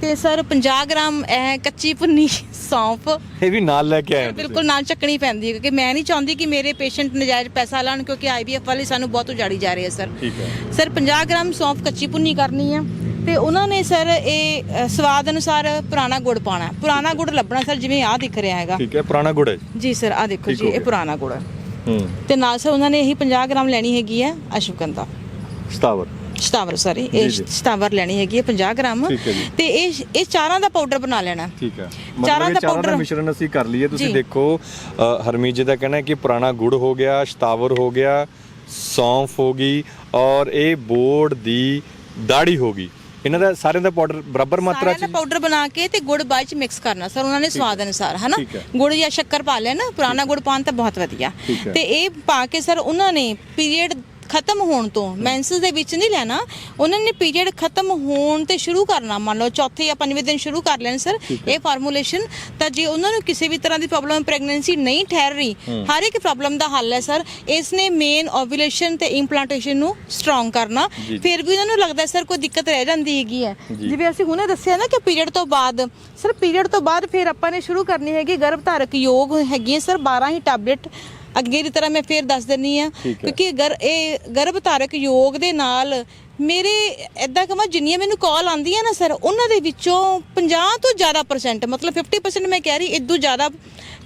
ਤੇ ਸਰ 50 ਗ੍ਰਾਮ ਇਹ ਕੱਚੀ ਭੁੰਨੀ ਸੌਂਫ। ਇਹ ਵੀ ਨਾਲ ਲੈ ਕੇ ਆਏ ਹੋ ਤੁਸੀਂ। ਬਿਲਕੁਲ ਨਾਲ ਚੱਕਣੀ ਪੈਂਦੀ ਹੈ ਕਿਉਂਕਿ ਮੈਂ ਨਹੀਂ ਚਾਹੁੰਦੀ ਕਿ ਮੇਰੇ ਪੇਸ਼ੈਂਟ ਨਜਾਇਜ਼ ਪੈਸਾ ਲਾਣ ਕਿਉਂਕਿ ਆਈਵੀਐਫ ਵਾਲੇ ਸਾਨੂੰ ਬਹੁਤ ਉਜਾੜੀ ਜਾ ਰਹੇ ਆ ਸਰ ਠੀਕ ਹੈ। ਸਰ 50 ਗ੍ਰਾਮ ਸੌਂਫ ਕੱਚੀ ਭੁੰਨੀ ਕਰਨੀ ਆ ਤੇ ਉਹਨਾਂ ਨੇ ਸਰ ਇਹ ਅ, ਸਵਾਦ ਅਨੁਸਾਰ ਪੁਰਾਣਾ ਗੁੜ ਪਾਣਾ ਪੁਰਾਣਾ ਗੁੜ ਲੱਭਣਾ ਸਰ ਜਿਵੇਂ ਆਹ ਦਿਖ ਰਿਹਾ ਹੈਗਾ। ਠੀਕ ਹੈ ਪੁਰਾਣਾ ਗੁੜ ਹੈ ਜੀ। ਸਰ ਆ ਦੇਖੋ ਠੀਕ ਜੀ ਹੋ ਇਹ ਗਿਆ। ਪੁਰਾਣਾ ਗੁੜ। ਹੈ। ਹੂੰ ਤੇ ਨਾਲ ਸਰ ਉਹਨਾਂ ਨੇ ਇਹੀ 50 ਗ੍ਰਾਮ ਲੈਣੀ ਹੈਗੀ ਹੈ ਅਸ਼ਵਗੰਧਾ ਸਤਾਵਰ। ਸਤਾਵਰ ਸੌਰੀ ਜੀ, ਇਹ ਜੀ। ਸਤਾਵਰ ਲੈਣੀ ਹੈਗੀ ਹੈ 50 ਗ੍ਰਾਮ। ਠੀਕ ਹੈ ਜੀ। ਤੇ ਇਹ ਇਹ ਚਾਰਾਂ ਦਾ ਪਾਊਡਰ ਬਣਾ ਲੈਣਾ। ਠੀਕ ਹੈ। ਚਾਰਾਂ ਮਤਲਬ ਦਾ ਇਹ ਚਾਰਾਂ ਦਾ powder- ਮਿਸ਼ਰਣ ਅਸੀਂ ਕਰ ਲਈਏ। ਤੁਸੀਂ ਜੀ। ਦੇਖੋ ਅ, ਹਰਮੀਤ ਜੀ ਦਾ ਕਹਿਣਾ ਹੈ ਕਿ ਪੁਰਾਣਾ ਗੁੜ ਹੋ ਗਿਆ ਸ਼ਤਾਵਰ ਹੋ ਗਿਆ ਸੌਂਫ ਹੋ ਗਈ ਔਰ ਇਹ ਬੋਰਡ ਦੀ ਦਾੜੀ ਹੋ ਗਈ। ਇਹਨਾਂ ਦਾ ਸਾਰਿਆਂ ਦਾ ਪਾਊਡਰ ਬਰਾਬਰ ਮਾਤਰਾ ਸਾਰਿਆਂ ਚ ਦਾ ਪਾਊਡਰ ਬਣਾ ਕੇ ਤੇ ਗੁੜ ਬਾਅਦ ਚ ਮਿਕਸ ਕਰਨਾ ਸਰ ਉਹਨਾਂ ਨੇ ਸਵਾਦ ਅਨੁਸਾਰ ਹਨਾ ਠੀਕ ਹੈ। ਗੁੜ ਜਾਂ ਸ਼ੱਕਰ ਪਾ ਲੈਣਾ ਪੁਰਾਣਾ ਗੁੜ ਪਾਉਣ ਤਾਂ ਬਹੁਤ ਵਧੀਆ ਠੀਕ ਹੈ। ਤੇ ਇਹ ਪਾ ਕੇ ਸਰ ਉਹਨਾਂ ਨੇ ਪੀਰੀਅਡ ਖਤਮ ਹੋਣ ਤੋਂ ਮੈਂਸਸ ਦੇ ਵਿੱਚ ਨਹੀਂ ਲੈਣਾ। ਉਹਨਾਂ ਨੇ ਪੀਰੀਅਡ ਖਤਮ ਹੋਣ ਤੇ ਸ਼ੁਰੂ ਕਰਨਾ ਮੰਨ ਲਓ ਚੌਥੇ ਜਾਂ ਪੰਜਵੇਂ ਦਿਨ ਸ਼ੁਰੂ ਕਰ ਲੈਣ ਸਰ ਇਹ ਫਾਰਮੂਲੇਸ਼ਨ ਤਾਂ ਜੇ ਉਹਨਾਂ ਨੂੰ ਕਿਸੇ ਵੀ ਤਰ੍ਹਾਂ ਦੀ ਪ੍ਰੋਬਲਮ ਪ੍ਰੈਗਨੈਂਸੀ ਨਹੀਂ ਠਹਿਰ ਰਹੀ ਹਰ ਇੱਕ ਪ੍ਰੋਬਲਮ ਦਾ ਹੱਲ ਹੈ ਸਰ। ਇਸ ਨੇ ਮੇਨ ਓਵੂਲੇਸ਼ਨ ਤੇ ਇੰਪਲਾਂਟੇਸ਼ਨ ਨੂੰ ਸਟਰੋਂਗ ਕਰਨਾ। ਫਿਰ ਵੀ ਉਹਨਾਂ ਨੂੰ ਲੱਗਦਾ ਸਰ ਕੋਈ ਦਿੱਕਤ ਰਹਿ ਜਾਂਦੀ ਹੈਗੀ ਹੈ। ਜਿਵੇਂ ਅਸੀਂ ਹੁਣੇ ਦੱਸਿਆ ਨਾ ਕਿ ਪੀਰੀਅਡ ਤੋਂ ਬਾਅਦ ਸਰ ਪੀਰੀਅਡ ਤੋਂ ਬਾਅਦ ਫਿਰ ਆਪਾਂ ਨੇ ਸ਼ੁਰੂ ਕਰਨੀ ਹੈਗੀ ਗਰਭ ਧਾਰਕ ਯੋਗ ਹੈਗੀ ਹੈ ਸਰ 12 ਹੀ ਟੈਬਲੇਟ ਅੱਗੇ ਦੀ ਤਰ੍ਹਾਂ ਮੈਂ ਫਿਰ ਦੱਸ ਦਿੰਨੀ ਆ ਹੈ। ਕਿਉਂਕਿ ਗਰ ਇਹ ਗਰਭ ਧਾਰਕ ਯੋਗ ਦੇ ਨਾਲ ਮੇਰੇ ਇਦਾਂ ਕਹਾਂ ਜਿੰਨੀਆਂ ਮੈਨੂੰ ਕਾਲ ਆਉਂਦੀਆਂ ਨਾ ਸਰ ਉਹਨਾਂ ਦੇ ਵਿੱਚੋਂ 50 ਤੋਂ ਜ਼ਿਆਦਾ ਪਰਸੈਂਟ ਮਤਲਬ 50% ਮੈਂ ਕਹਿ ਰਹੀ ਇਦੋਂ ਜ਼ਿਆਦਾ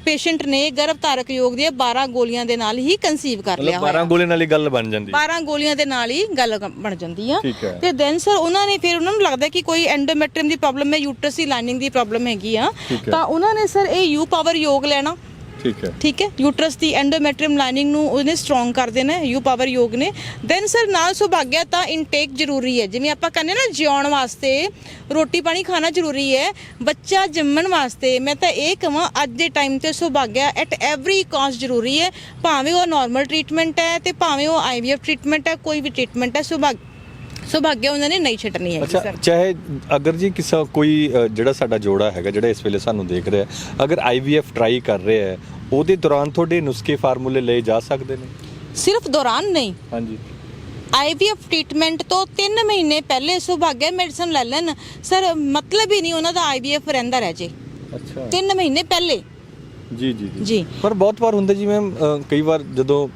ਪੇਸ਼ੈਂਟ ਨੇ ਗਰਭ ਧਾਰਕ ਯੋਗ ਦੀਆਂ 12 ਗੋਲੀਆਂ ਦੇ ਨਾਲ ਹੀ ਕਨਸੀਵ ਕਰ ਲਿਆ ਹੋਇਆ 12 ਗੋਲੇ ਨਾਲ ਹੀ ਗੱਲ ਬਣ ਜਾਂਦੀ 12 ਗੋਲੀਆਂ ਦੇ ਨਾਲ ਹੀ ਗੱਲ ਬਣ ਜਾਂਦੀ ਆ ਹੈ। ਤੇ ਦੈਨ ਸਰ ਉਹਨਾਂ ਨੇ ਫਿਰ ਉਹਨਾਂ ਨੂੰ ਲੱਗਦਾ ਕਿ ਕੋਈ ਐਂਡੋਮੈਟ੍ਰੀਅਮ ਦੀ ਪ੍ਰੋਬਲਮ ਹੈ ਯੂਟਰਸ ਦੀ ਲਾਈਨਿੰਗ ਦੀ ਪ੍ਰੋਬਲਮ ਹੈਗੀ ਆ ਹੈ। ਤਾਂ ਉਹਨਾਂ ਨੇ ਸਰ ਇਹ ਯੂ ਪਾਵਰ ਯੋਗ ਲੈਣਾ ਠੀਕ ਹੈ। ਠੀਕ ਹੈ। ਯੂਟਰਸ ਦੀ ਐਂਡੋਮੈਟ੍ਰੀਅਮ ਲਾਈਨਿੰਗ ਨੂੰ ਉਹਨੇ ਸਟਰੋਂਗ ਕਰ ਦੇਣਾ ਯੂ ਪਾਵਰ ਯੋਗ ਨੇ। ਦੈਨ ਸਰ ਨਾਲ ਸੁਭਾਗਿਆ ਤਾਂ ਇਨਟੇਕ ਜ਼ਰੂਰੀ ਹੈ। ਜਿਵੇਂ ਆਪਾਂ ਕਹਿੰਦੇ ਨਾ, ਜਿਉਣ ਵਾਸਤੇ ਰੋਟੀ ਪਾਣੀ ਖਾਣਾ ਜ਼ਰੂਰੀ ਹੈ, ਬੱਚਾ ਜੰਮਣ ਵਾਸਤੇ। ਮੈਂ ਤਾਂ ਇਹ ਕਹਾਂ ਅੱਜ ਦੇ ਟਾਈਮ ਤੇ ਸੁਭਾਗਿਆ ਐਟ ਐਵਰੀ ਕਾਸਟ ਜ਼ਰੂਰੀ ਹੈ। ਭਾਵੇਂ ਉਹ ਨਾਰਮਲ ਟ੍ਰੀਟਮੈਂਟ ਹੈ ਤੇ ਭਾਵੇਂ ਉਹ ਆਈਵੀਐਫ ਟ੍ਰੀਟਮੈਂਟ ਹੈ, ਕੋਈ ਵੀ ਟ੍ਰੀਟਮੈਂਟ ਹੈ, ਸੁਭਾਗ ਸੁਭਾਗਿਆ ਉਹਨਾਂ ਨੇ ਨਹੀਂ ਛੱਡਣੀ ਹੈ ਅੱਛਾ ਸਰ। ਚਾਹੇ ਅਗਰ ਜੀ ਕਿਸੇ ਕੋਈ ਅ, ਜਿਹੜਾ ਸਾਡਾ ਜੋੜਾ ਹੈਗਾ ਜਿਹੜਾ ਇਸ ਵੇਲੇ ਸਾਨੂੰ ਦੇਖ ਰਿਹਾ ਹੈ, ਅਗਰ ਆਈਵੀਐਫ ਟਰਾਈ ਕਰ ਰਿਹਾ ਹੈ ਉਹਦੇ ਦੌਰਾਨ ਤੁਹਾਡੇ ਨੁਸਖੇ ਫਾਰਮੂਲੇ ਲਏ ਜਾ ਸਕਦੇ ਨੇ? ਸਿਰਫ ਦੌਰਾਨ ਨਹੀਂ। ਹਾਂਜੀ। ਆਈਵੀਐਫ ਟ੍ਰੀਟਮੈਂਟ ਤੋਂ 3 ਮਹੀਨੇ ਪਹਿਲੇ ਸੁਭਾਗਿਆ ਮੈਡੀਸਨ ਲੈ ਲੈਣ ਸਰ ਮਤਲਬ ਹੀ ਨਹੀਂ ਉਹਨਾਂ ਦਾ ਆਈਵੀਐਫ ਰਹਿੰਦਾ ਰਹਿ ਜੇ। ਅੱਛਾ। 3 ਮਹੀਨੇ ਪਹਿਲੇ। ਜੀ ਜੀ ਜੀ। ਪਰ ਬਹੁਤ ਵਾਰ ਹੁੰਦਾ ਜੀ ਮੈਮ ਕਈ ਵਾਰ ਜਦੋਂ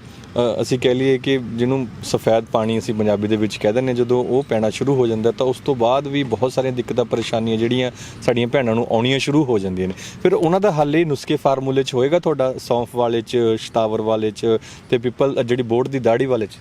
ਅਸੀਂ ਕਹਿ ਲਈਏ ਕਿ ਜਿਹਨੂੰ ਸਫੈਦ ਪਾਣੀ ਅਸੀਂ ਪੰਜਾਬੀ ਦੇ ਵਿੱਚ ਕਹਿ ਦਿੰਦੇ ਹਾਂ, ਜਦੋਂ ਉਹ ਪੈਣਾ ਸ਼ੁਰੂ ਹੋ ਜਾਂਦਾ ਤਾਂ ਉਸ ਤੋਂ ਬਾਅਦ ਵੀ ਬਹੁਤ ਸਾਰੀਆਂ ਦਿੱਕਤਾਂ ਪਰੇਸ਼ਾਨੀਆਂ ਜਿਹੜੀਆਂ ਸਾਡੀਆਂ ਭੈਣਾਂ ਨੂੰ ਆਉਣੀਆਂ ਸ਼ੁਰੂ ਹੋ ਜਾਂਦੀਆਂ ਨੇ। ਫਿਰ ਉਹਨਾਂ ਦਾ ਹੱਲ ਇਹ ਨੁਸਖੇ ਫਾਰਮੂਲੇ 'ਚ ਹੋਏਗਾ ਤੁਹਾਡਾ ਸੌਂਫ ਵਾਲੇ 'ਚ ਸ਼ਤਾਵਰ ਵਾਲੇ 'ਚ ਤੇ ਪੀਪਲ ਜਿਹੜੀ ਬੋਰਡ ਦੀ ਦਾੜੀ ਵਾਲੇ 'ਚ?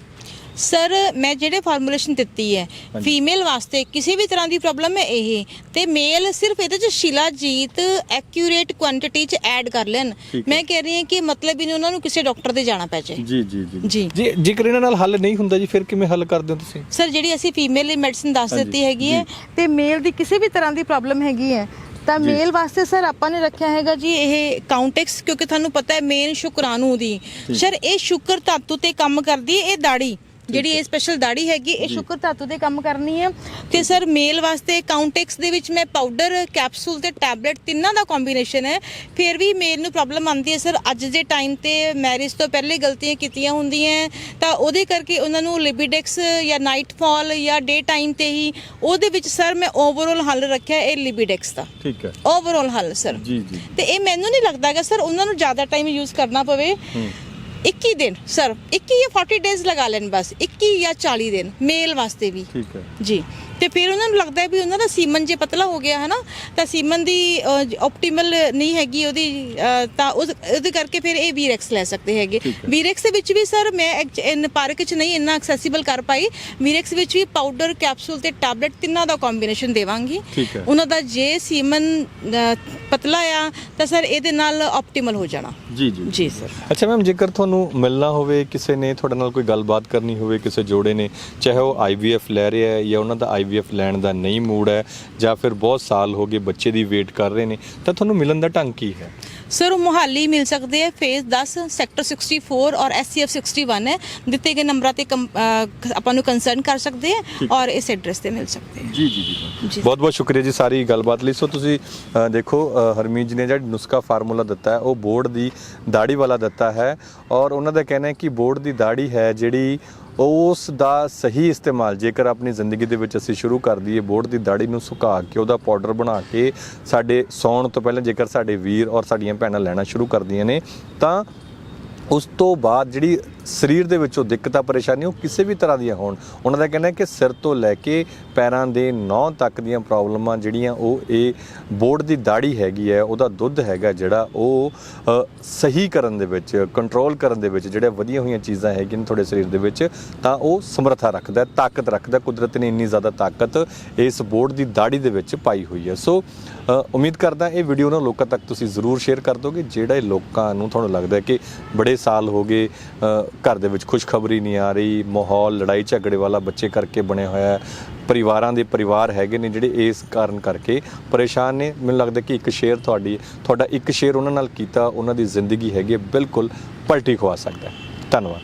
ਸਰ ਮੈਂ ਜਿਹੜੇ ਫਾਰਮੂਲੇਸ਼ਨ ਦਿੱਤੀ ਹੈ ਫੀਮੇਲ ਵਾਸਤੇ ਕਿਸੇ ਵੀ ਤਰ੍ਹਾਂ ਦੀ ਪ੍ਰੋਬਲਮ ਹੈ ਇਹ ਤੇ ਮੇਲ ਸਿਰਫ ਇਹਦੇ ਚ ਸ਼ਿਲਾਜੀਤ ਐਕਿਊਰੇਟ ਕੁਆਂਟੀਟੀ ਚ ਐਡ ਕਰ ਲੈਣ। ਮੈਂ ਕਹਿ ਰਹੀ ਹਾਂ ਕਿ ਮਤਲਬ ਹੀ ਨਹੀਂ ਉਹਨਾਂ ਨੂੰ ਕਿਸੇ ਡਾਕਟਰ ਦੇ ਜਾਣਾ ਪੈ ਜਾਏ। ਜੀ ਜੀ ਜੀ। ਜੀ। ਜੇਕਰ ਇਹਨਾਂ ਨਾਲ ਹੱਲ ਨਹੀਂ ਹੁੰਦਾ ਜੀ ਫਿਰ ਕਿਵੇਂ ਹੱਲ ਕਰਦੇ ਹੋ ਤੁਸੀਂ? ਸਰ ਜਿਹੜੀ ਅਸੀਂ ਫੀਮੇਲ ਲਈ ਮੈਡੀਸਿਨ ਦੱਸ ਦਿੱਤੀ ਹੈਗੀ ਹੈ ਤੇ ਮੇਲ ਦੀ ਕਿਸੇ ਵੀ ਤਰ੍ਹਾਂ ਦੀ ਪ੍ਰੋਬਲਮ ਹੈਗੀ ਹੈ ਤਾਂ। ਮੇਲ ਵਾਸਤੇ ਸਰ ਆਪਾਂ ਨੇ ਰੱਖਿਆ ਹੈਗਾ ਜੀ ਇਹ ਕਾਉਂਟੈਕਸ ਕਿਉਂਕਿ ਤੁਹਾਨੂੰ ਪਤਾ ਹੈ ਮੇਨ ਸ਼ੁਕਰਾਣੂ ਦੀ। ਸਰ ਇਹ ਸ਼ੁਕਰ ਧਾਤੂ ਤੇ ਕੰਮ ਕਰਦੀ ਹੈ ਇਹ ਦਾੜੀ। ਜਿਹੜੀ ਇਹ ਸਪੈਸ਼ਲ ਦਾੜੀ ਹੈਗੀ ਇਹ ਸ਼ੁਕਰ ਧਾਤੂ ਤੇ ਕੰਮ ਕਰਨੀ ਹੈ। ਤੇ ਸਰ ਮੇਲ ਵਾਸਤੇ ਕਾਉਂਟੈਕਸ ਦੇ ਵਿੱਚ ਮੈਂ ਪਾਊਡਰ ਕੈਪਸੂਲ ਤੇ ਟੈਬਲੇਟ ਤਿੰਨਾਂ ਦਾ ਕੰਬੀਨੇਸ਼ਨ ਹੈ। ਫਿਰ ਵੀ ਮੇਲ ਨੂੰ ਪ੍ਰੋਬਲਮ ਆਉਂਦੀ ਹੈ ਸਰ ਅੱਜ ਦੇ ਟਾਈਮ ਤੇ ਮੈਰਿਜ ਤੋਂ ਪਹਿਲੇ ਗਲਤੀਆਂ ਕੀਤੀਆਂ ਹੁੰਦੀਆਂ ਤਾਂ ਉਹਦੇ ਕਰਕੇ ਉਹਨਾਂ ਨੂੰ ਲਿਬਿਡੈਕਸ ਜਾਂ ਨਾਈਟ ਫਾਲ ਜਾਂ ਡੇ ਟਾਈਮ ਤੇ ਹੀ ਉਹਦੇ ਵਿੱਚ ਸਰ ਮੈਂ ਓਵਰਆਲ ਹੱਲ ਰੱਖਿਆ ਇਹ ਲਿਬਿਡੈਕਸ ਦਾ। ਠੀਕ ਹੈ। ਓਵਰਆਲ ਹੱਲ ਸਰ ਜੀ ਜੀ। ਤੇ ਇਹ ਮੈਨੂੰ ਨਹੀਂ ਲੱਗਦਾ ਕਿ ਸਰ ਉਹਨਾਂ ਨੂੰ ਜ਼ਿਆਦਾ ਟਾਈਮ ਯੂਜ਼ ਕਰਨਾ ਪਵੇ। 21 ਦਿਨ ਸਰ 21 ਜਾਂ 40 ਡੇਜ਼ ਲਗਾ ਲੈਣ ਬਸ 21 ਜਾਂ 40 ਦਿਨ ਮੇਲ ਵਾਸਤੇ ਵੀ। ਠੀਕ ਹੈ। ਜੀ। ਤੇ ਫਿਰ ਉਹਨਾਂ ਨੂੰ ਲੱਗਦਾ ਵੀ ਉਹਨਾਂ ਦਾ ਸੀਮਨ ਜੇ ਪਤਲਾ ਹੋ ਗਿਆ ਹੈ ਨਾ ਤਾਂ ਸੀਮਨ ਦੀ ਆਪਟੀਮਲ ਨਹੀਂ ਹੈਗੀ ਉਹਦੀ ਤਾਂ ਉਸ ਉਹਦੇ ਕਰਕੇ ਫਿਰ ਇਹ ਵੀਰੈਕਸ ਲੈ ਸਕਦੇ ਹੈਗੇ। ਵੀਰੈਕਸ ਦੇ ਵਿੱਚ ਵੀ ਸਰ ਮੈਂ ਇਨ ਪਾਰਕ ਚ ਨਹੀਂ ਇੰਨਾ ਐਕਸੈਸਿਬਲ ਕਰ ਪਾਈ। ਵੀਰੈਕਸ ਵਿੱਚ ਵੀ ਪਾਊਡਰ ਕੈਪਸੂਲ ਤੇ ਟੈਬਲੇਟ ਤਿੰਨਾਂ ਦਾ ਕੰਬੀਨੇਸ਼ਨ ਦੇਵਾਂਗੀ। ਉਹਨਾਂ ਦਾ ਜੇ ਸੀਮਨ ਪਤਲਾ ਆ ਤਾਂ ਸਰ ਇਹਦੇ ਨਾਲ ਆਪਟੀਮਲ ਹੋ ਜਾਣਾ। ਜੀ ਜੀ। ਜੀ ਸਰ। ਅੱਛਾ ਮੈਮ ਜੇਕਰ ਤੁਹਾਨੂੰ ਮਿਲਣਾ ਹੋਵੇ ਕਿਸੇ ਨੇ ਤੁਹਾਡੇ ਨਾਲ ਕੋਈ ਗੱਲਬਾਤ ਕਰਨੀ ਹੋਵੇ ਕਿਸੇ ਜੋੜੇ ਨੇ ਚਾਹੇ ਉਹ ਆਈਵੀਐਫ ਲੈ ਰਿਹਾ ਹੈ ਜਾਂ ਉਹਨਾਂ ਦਾ ਆਈਵੀਐਫ ਲੈਣ ਦਾ ਨਹੀਂ ਮੂਡ ਹੈ ਜਾਂ ਫਿਰ ਬਹੁਤ ਸਾਲ ਹੋ ਗਏ ਬੱਚੇ ਦੀ ਵੇਟ ਕਰ ਰਹੇ ਨੇ ਤਾਂ ਤੁਹਾਨੂੰ ਮਿਲਣ ਦਾ ਢੰਗ ਕੀ ਹੈ? ਸਰ ਉਹ ਮੁਹਾਲੀ ਮਿਲ ਸਕਦੇ ਹੈ ਫੇਜ਼ 10 ਸੈਕਟਰ 64 ਔਰ ਐਸਸੀਐਫ 61 ਹੈ। ਦਿੱਤੇ ਗਏ ਨੰਬਰਾਂ ਤੇ ਆਪਾਂ ਨੂੰ ਕੰਸਰਨ ਕਰ ਸਕਦੇ ਹੈ ਔਰ ਇਸ ਐਡਰੈਸ ਤੇ ਮਿਲ ਸਕਦੇ ਹੈ। ਜੀ ਜੀ ਜੀ। ਬਹੁਤ ਬਹੁਤ ਸ਼ੁਕਰੀਆ ਜੀ ਸਾਰੀ ਗੱਲਬਾਤ ਲਈ। ਸੋ ਤੁਸੀਂ ਦੇਖੋ ਹਰਮੀਤ ਜੀ ਨੇ ਜਿਹੜਾ ਨੁਸਖਾ ਫਾਰਮੂਲਾ ਦਿੱਤਾ ਹੈ ਉਹ ਬੋਰਡ ਦੀ ਦਾੜੀ ਵਾਲਾ ਦਿੱਤਾ ਹੈ ਔਰ ਉਹਨਾਂ ਦਾ ਕਹਿਣਾ ਹੈ ਕਿ ਬੋਰਡ ਦੀ ਦਾੜੀ ਹੈ ਜਿਹੜੀ ਉਸ ਦਾ ਸਹੀ ਇਸਤੇਮਾਲ ਜੇਕਰ ਆਪਣੀ ਜ਼ਿੰਦਗੀ ਦੇ ਵਿੱਚ ਅਸੀਂ ਸ਼ੁਰੂ ਕਰ ਦਈਏ ਬੋਰਡ ਦੀ ਦਾੜੀ ਨੂੰ ਸੁਕਾ ਕੇ, ਉਹਦਾ ਪਾਊਡਰ ਬਣਾ ਕੇ ਸਾਡੇ ਸੌਣ ਤੋਂ ਪਹਿਲਾਂ ਜੇਕਰ ਸਾਡੇ ਵੀਰ ਔਰ ਸਾਡੀਆਂ ਭੈਣਾਂ ਲੈਣਾ ਸ਼ੁਰੂ ਕਰਦੀਆਂ ਨੇ, ਤਾਂ ਉਸ ਤੋਂ ਬਾਅਦ ਜਿਹੜੀ ਸਰੀਰ ਦੇ ਵਿੱਚੋਂ ਦਿੱਕਤਾਂ ਪਰੇਸ਼ਾਨੀ ਉਹ ਕਿਸੇ ਵੀ ਤਰ੍ਹਾਂ ਦੀਆਂ ਹੋਣ, ਉਹਨਾਂ ਦਾ ਕਹਿਣਾ ਹੈ ਕਿ ਸਿਰ ਤੋਂ ਲੈ ਕੇ ਪੈਰਾਂ ਦੇ ਨੌਂ ਤੱਕ ਦੀਆਂ ਪ੍ਰੋਬਲਮਾਂ ਜਿਹੜੀਆਂ ਉਹ ਇਹ ਬੋਰਡ ਦੀ ਦਾੜੀ ਹੈਗੀ ਹੈ, ਉਹਦਾ ਦੁੱਧ ਹੈਗਾ ਜਿਹੜਾ ਉਹ ਸਹੀ ਕਰਨ ਦੇ ਵਿੱਚ ਕੰਟਰੋਲ ਕਰਨ ਦੇ ਵਿੱਚ ਜਿਹੜੇ ਵਧੀਆਂ ਹੋਈਆਂ ਚੀਜ਼ਾਂ ਹੈਗੀਆਂ ਨੇ ਤੁਹਾਡੇ ਸਰੀਰ ਦੇ ਵਿੱਚ, ਤਾਂ ਉਹ ਸਮਰੱਥਾ ਰੱਖਦਾ ਤਾਕਤ ਰੱਖਦਾ ਕੁਦਰਤ ਨੇ ਇੰਨੀ ਜ਼ਿਆਦਾ ਤਾਕਤ ਇਸ ਬੋਰਡ ਦੀ ਦਾੜੀ ਦੇ ਵਿੱਚ ਪਾਈ ਹੋਈ ਹੈ। ਸੋ ਉਮੀਦ ਕਰਦਾ ਇਹ ਵੀਡੀਓ ਨਾ ਲੋਕਾਂ ਤੱਕ ਤੁਸੀਂ ਜ਼ਰੂਰ ਸ਼ੇਅਰ ਕਰ ਦੋਗੇ, ਜਿਹੜੇ ਲੋਕਾਂ ਨੂੰ ਤੁਹਾਨੂੰ ਲੱਗਦਾ ਹੈ ਕਿ ਬੜੇ ਸਾਲ ਹੋ ਗਏ ਘਰ ਦੇ ਵਿੱਚ ਖੁਸ਼ਖਬਰੀ ਨਹੀਂ ਆ ਰਹੀ ਮਾਹੌਲ ਲੜਾਈ ਝਗੜੇ ਵਾਲਾ ਬੱਚੇ ਕਰਕੇ ਬਣਿਆ ਹੋਇਆ ਹੈ ਪਰਿਵਾਰਾਂ ਦੇ ਪਰਿਵਾਰ ਹੈਗੇ ਨੇ ਜਿਹੜੇ ਇਸ ਕਾਰਨ ਕਰਕੇ ਪਰੇਸ਼ਾਨ ਨੇ। ਮੈਨੂੰ ਲੱਗਦਾ ਕਿ ਇੱਕ ਸ਼ੇਅਰ ਤੁਹਾਡੀ ਤੁਹਾਡਾ ਇੱਕ ਸ਼ੇਅਰ ਉਹਨਾਂ ਨਾਲ ਕੀਤਾ ਉਹਨਾਂ ਦੀ ਜ਼ਿੰਦਗੀ ਹੈਗੀ ਹੈ, ਬਿਲਕੁਲ ਪਲਟੀ ਖਵਾ ਸਕਦਾ ਹੈ। ਧੰਨਵਾਦ।